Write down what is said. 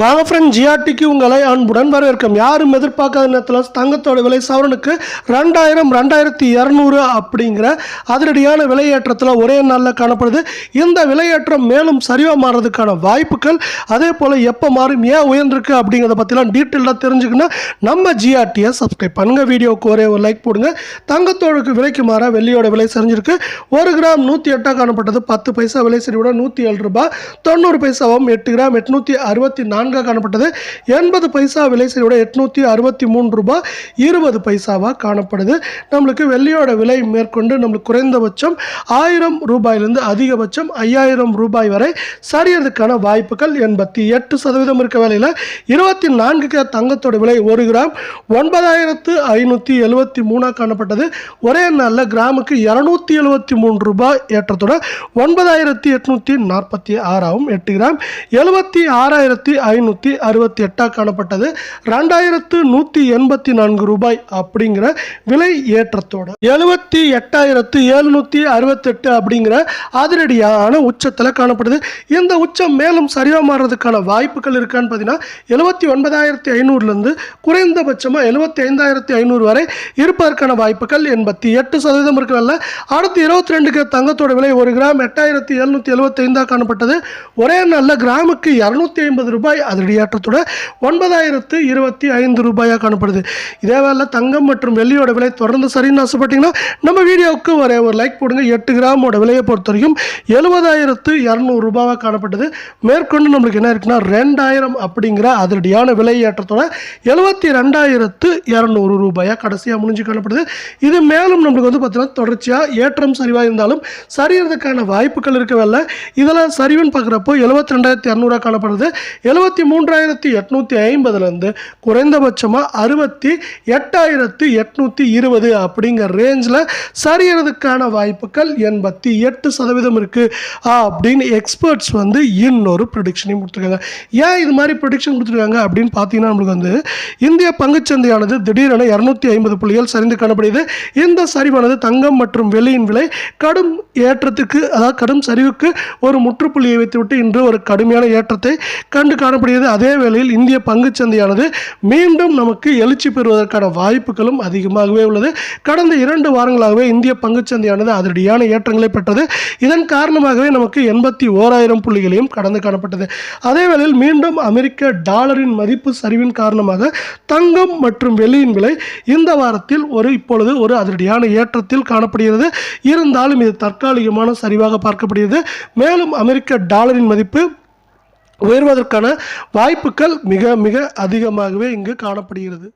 வாங்க ஃப்ரெண்ட் ஜிஆர்டிக்கு உங்களை அன்புடன் வரவேற்கும். யாரும் எதிர்பார்க்காத நேரத்தில் தங்கத்தோட விலை சவரனுக்கு ரெண்டாயிரம் ரெண்டாயிரத்தி இரநூறு அப்படிங்கிற அதிரடியான விலையேற்றத்தில் ஒரே நாளில் காணப்படுது. இந்த விலையேற்றம் மேலும் சரிவாக மாறுறதுக்கான வாய்ப்புகள் அதே போல் எப்போ மாறும் ஏன் உயர்ந்திருக்கு அப்படிங்கிறத பற்றிலாம் டீட்டெயிலாக தெரிஞ்சுக்கணும். நம்ம ஜிஆர்டியை சப்ஸ்கிரைப் பண்ணுங்கள் வீடியோவுக்கு ஒரே ஒரு லைக் போடுங்க. தங்கத்தோடுக்கு விலைக்கு மாற வெள்ளியோட விலை சரிஞ்சிருக்கு. ஒரு கிராம் நூற்றி எட்டாக காணப்பட்டது. பத்து பைசா விலை சரிவோட நூற்றி ஏழு ரூபாய். தொண்ணூறு பைசாவும் எட்டு கிராம் எட்நூற்றி அறுபத்தி நான்கு நான்காக காணப்பட்டது. எண்பது பைசா விலை சரிவோட எட்நூற்றி அறுபத்தி மூணு ரூபாய் இருபது பைசாவாக காணப்படுது. நம்மளுக்கு வெள்ளியோட விலை மேற்கொண்டு நம்மளுக்கு குறைந்தபட்சம் ஆயிரம் ரூபாயிலிருந்து அதிகபட்சம் ஐயாயிரம் ரூபாய் வரை சரியறதுக்கான வாய்ப்புகள் எண்பத்தி எட்டு சதவீதம் இருக்க வேலையில். இருபத்தி நான்கு நான்குக்கு தங்கத்தோட விலை ஒரு கிராம் ஒன்பதாயிரத்து ஐநூற்றி எழுபத்தி மூணாக காணப்பட்டது. ஒரே நாளில் கிராமுக்கு இரநூத்தி எழுபத்தி மூணு ரூபாய் ஏற்றத்தோட ஒன்பதாயிரத்தி எட்நூற்றி நாற்பத்தி ஆறாகவும் எட்டு கிராம் எழுபத்தி ஆறாயிரத்தி ஐநூற்றி அறுபத்தி எட்டாக காணப்பட்டது. ரெண்டாயிரத்து நூற்றி எண்பத்தி நான்கு ரூபாய் அப்படிங்கிற விலை ஏற்றத்தோட எழுபத்தி எட்டாயிரத்து எழுநூற்றி அறுபத்தெட்டு அப்படிங்கிற அதிரடியான உச்சத்தில் காணப்படுது. இந்த உச்சம் மேலும் சரியாக மாறுறதுக்கான வாய்ப்புகள் இருக்கான்னு பார்த்தீங்கன்னா எழுபத்தி ஒன்பதாயிரத்தி ஐநூறுலேருந்து குறைந்தபட்சமாக எழுபத்தி ஐந்தாயிரத்தி ஐநூறு வரை இருப்பதற்கான வாய்ப்புகள் எண்பத்தி எட்டு சதவீதம் இருக்கல அடுத்து இருபத்தி ரெண்டுக்கு தங்கத்தோட விலை ஒரு கிராம் எட்டாயிரத்தி எழுநூற்றி எழுபத்தைந்தாக காணப்பட்டது. ஒரே நாளில் கிராமுக்கு இரநூத்தி ஐம்பது ரூபாய் ரூபாய் அதிரடியாற்றத்தோட ஒன்பதாயிரத்து இருபத்தி ஐந்து ரூபாயாக காணப்படுது. இதே வேலை தங்கம் மற்றும் வெள்ளியோட விலை தொடர்ந்து சரின்னு ஆசைப்பட்டீங்கன்னா நம்ம வீடியோவுக்கு ஒரே ஒரு லைக் போடுங்க. எட்டு கிராமோட விலையை பொறுத்த வரைக்கும் எழுபதாயிரத்து இரநூறு ரூபாவாக காணப்பட்டது. மேற்கொண்டு நம்மளுக்கு என்ன இருக்குன்னா ரெண்டாயிரம் அப்படிங்கிற அதிரடியான விலை ஏற்றத்தோட எழுபத்தி ரெண்டாயிரத்து இரநூறு ரூபாயாக கடைசியாக முடிஞ்சு காணப்படுது. இது மேலும் நம்மளுக்கு வந்து பார்த்தீங்கன்னா தொடர்ச்சியாக ஏற்றம் சரிவாக இருந்தாலும் சரியறதுக்கான வாய்ப்புகள் இருக்கவில்லை இதெல்லாம் சரிவுன்னு பார்க்குறப்போ எழுபத்தி ரெண்டாயிரத்தி இரநூறுவா காணப்படுது. எழுபத்தி இருபத்தி மூன்றாயிரத்தி எட்நூற்றி ஐம்பதுலேருந்து குறைந்தபட்சமாக அறுபத்தி எட்டாயிரத்து எட்நூற்றி இருபது அப்படிங்கிற ரேஞ்சில் சரியறதுக்கான வாய்ப்புகள் எண்பத்தி எட்டு சதவீதம் இருக்குது அப்படின்னு எக்ஸ்பர்ட்ஸ் வந்து இன்னொரு ப்ரொடிக்ஷனையும் கொடுத்துருக்காங்க. ஏன் இது மாதிரி ப்ரொடிக்ஷன் கொடுத்துருக்காங்க அப்படின்னு பார்த்தீங்கன்னா நம்மளுக்கு வந்து இந்திய பங்குச்சந்தையானது திடீரென இரநூத்தி ஐம்பது புள்ளிகள் சரிந்து காணப்படுகிறது. இந்த சரிவானது தங்கம் மற்றும் வெள்ளியின் விலை கடும் ஏற்றத்துக்கு அதாவது கடும் சரிவுக்கு ஒரு முற்றுப்புள்ளியை வைத்துவிட்டு இன்று ஒரு கடுமையான ஏற்றத்தை கண்டு காண காணப்படுகிறது. அதே வேளையில் இந்திய பங்குச்சந்தையானது மீண்டும் நமக்கு எழுச்சி பெறுவதற்கான வாய்ப்புகளும் அதிகமாகவே உள்ளது. கடந்த இரண்டு வாரங்களாகவே இந்திய பங்குச்சந்தையானது அதிரடியான ஏற்றங்களை பெற்றது. இதன் காரணமாகவே நமக்கு எண்பத்தி ஓராயிரம் புள்ளிகளையும் கடந்து காணப்பட்டது. அதே வேளையில் மீண்டும் அமெரிக்க டாலரின் மதிப்பு சரிவின் காரணமாக தங்கம் மற்றும் வெள்ளியின் விலை இந்த வாரத்தில் ஒரு இப்பொழுது ஒரு அதிரடியான ஏற்றத்தில் காணப்படுகிறது. இருந்தாலும் இது தற்காலிகமான சரிவாக பார்க்கப்படுகிறது. மேலும் அமெரிக்க டாலரின் மதிப்பு உயர்வதற்கான வாய்ப்புகள் மிக மிக அதிகமாகவே இங்கு காணப்படுகிறது.